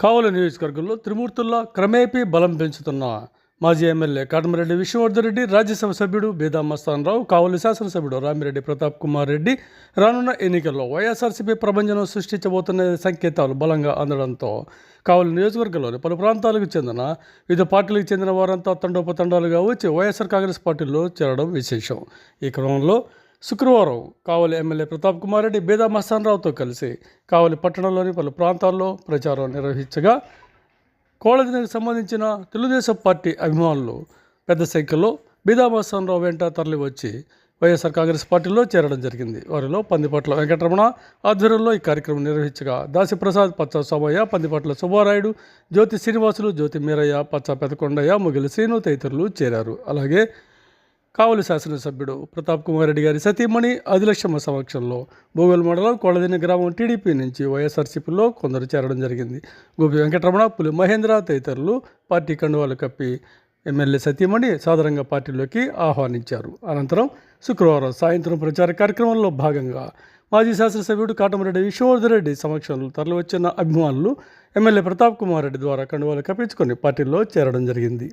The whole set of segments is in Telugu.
కావలి నియోజకవర్గంలో త్రిమూర్తుల్లో క్రమేపీ బలం పెంచుతున్న మాజీ ఎమ్మెల్యే కాటమరెడ్డి విష్ణువర్ధన్ రెడ్డి రాజ్యసభ సభ్యుడు బేదా రావు కావలి శాసనసభ్యుడు రామిరెడ్డి ప్రతాప్ కుమార్ రెడ్డి రానున్న ఎన్నికల్లో వైఎస్ఆర్సీపీ ప్రభంజనం సృష్టించబోతున్న సంకేతాలు బలంగా అందడంతో కావలి నియోజకవర్గంలోని పలు ప్రాంతాలకు చెందిన వివిధ పార్టీలకు చెందిన వారంతా తండోపతండాలుగా వచ్చి వైఎస్ఆర్ కాంగ్రెస్ పార్టీలో చేరడం విశేషం. ఈ క్రమంలో శుక్రవారం కావలి ఎమ్మెల్యే ప్రతాప్ కుమార్ రెడ్డి బేదా మస్తానరావుతో కలిసి కావలి పట్టణంలోని పలు ప్రాంతాల్లో ప్రచారం నిర్వహించగా కోళదినకు సంబంధించిన తెలుగుదేశం పార్టీ అభిమానులు పెద్ద సంఖ్యలో బీదా మస్తానరావు వెంట తరలివచ్చి వైఎస్ఆర్ కాంగ్రెస్ పార్టీలో చేరడం జరిగింది. వారిలో పందిపట్ల వెంకటరమణ ఆధ్వర్యంలో ఈ కార్యక్రమం నిర్వహించగా దాసిప్రసాద్ పచ్చ సోమయ్య పందిపట్ల సుబ్బారాయుడు జ్యోతి శ్రీనివాసులు జ్యోతి మీరయ్య పచ్చ పెదకొండయ్య ముగిలి శ్రీను తదితరులు చేరారు. అలాగే కావలి శాసనసభ్యుడు ప్రతాప్ కుమార్ రెడ్డి గారి సతీమణి ఆదిలక్ష్మ సమక్షంలో భూగోల్ మండలం కొలదిన గ్రామం టీడీపీ నుంచి వైఎస్ఆర్సీపీలో కొందరు చేరడం జరిగింది. గోపి వెంకటరమణ పులి మహేంద్ర తదితరులు పార్టీ కండువాలు కప్పి ఎమ్మెల్యే సతీమణి సాధారణంగా పార్టీలోకి ఆహ్వానించారు. అనంతరం శుక్రవారం సాయంత్రం ప్రచార కార్యక్రమంలో భాగంగా మాజీ శాసనసభ్యుడు కాటమరెడ్డి విష్ణువర్ధన్ రెడ్డి సమక్షంలో తరలివచ్చిన అభిమానులు ఎమ్మెల్యే ప్రతాప్ కుమార్ రెడ్డి ద్వారా కండువాలు కప్పించుకొని పార్టీలో చేరడం జరిగింది.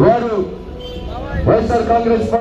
వారు వైఎస్ఆర్ కాంగ్రెస్ పార్టీ